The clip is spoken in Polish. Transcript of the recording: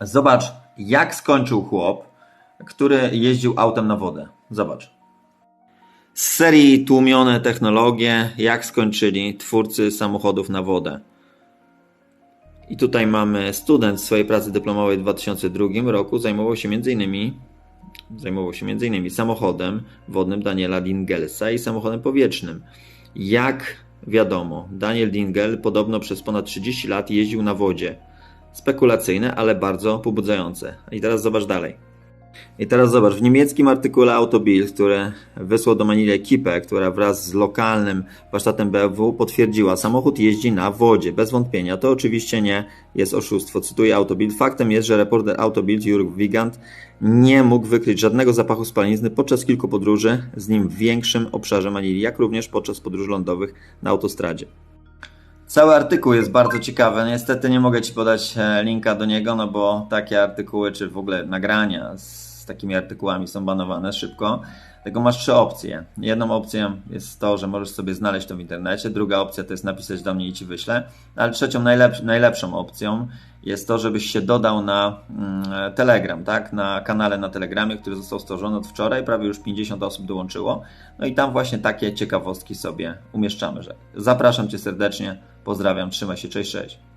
Zobacz, jak skończył chłop, który jeździł autem na wodę. Zobacz. Z serii tłumione technologie, jak skończyli twórcy samochodów na wodę. I tutaj mamy student swojej pracy dyplomowej w 2002 roku zajmował się m.in. zajmował się m.in. samochodem wodnym Daniela Dingelsa i samochodem powietrznym. Jak wiadomo, Daniel Dingel podobno przez ponad 30 lat jeździł na wodzie. Spekulacyjne, ale bardzo pobudzające. I teraz zobacz dalej. I teraz zobacz, w niemieckim artykule Autobild, który wysłał do Manili ekipę, która wraz z lokalnym warsztatem BMW potwierdziła, samochód jeździ na wodzie, bez wątpienia. To oczywiście nie jest oszustwo. Cytuję Autobild. Faktem jest, że reporter Autobild Jurg Wigand nie mógł wykryć żadnego zapachu spalinizny podczas kilku podróży z nim w większym obszarze Manili, jak również podczas podróży lądowych na autostradzie. Cały artykuł jest bardzo ciekawy. Niestety nie mogę Ci podać e, linka do niego, no bo takie artykuły, czy w ogóle nagrania z takimi artykułami są banowane szybko. Tego masz trzy opcje. Jedną opcją jest to, że możesz sobie znaleźć to w internecie, druga opcja to jest napisać do mnie i Ci wyślę, ale trzecią, najlep- najlepszą opcją jest to, żebyś się dodał na mm, Telegram, tak? Na kanale na Telegramie, który został stworzony od wczoraj, prawie już 50 osób dołączyło. No i tam właśnie takie ciekawostki sobie umieszczamy. Że zapraszam Cię serdecznie, pozdrawiam, trzymaj się, cześć, cześć.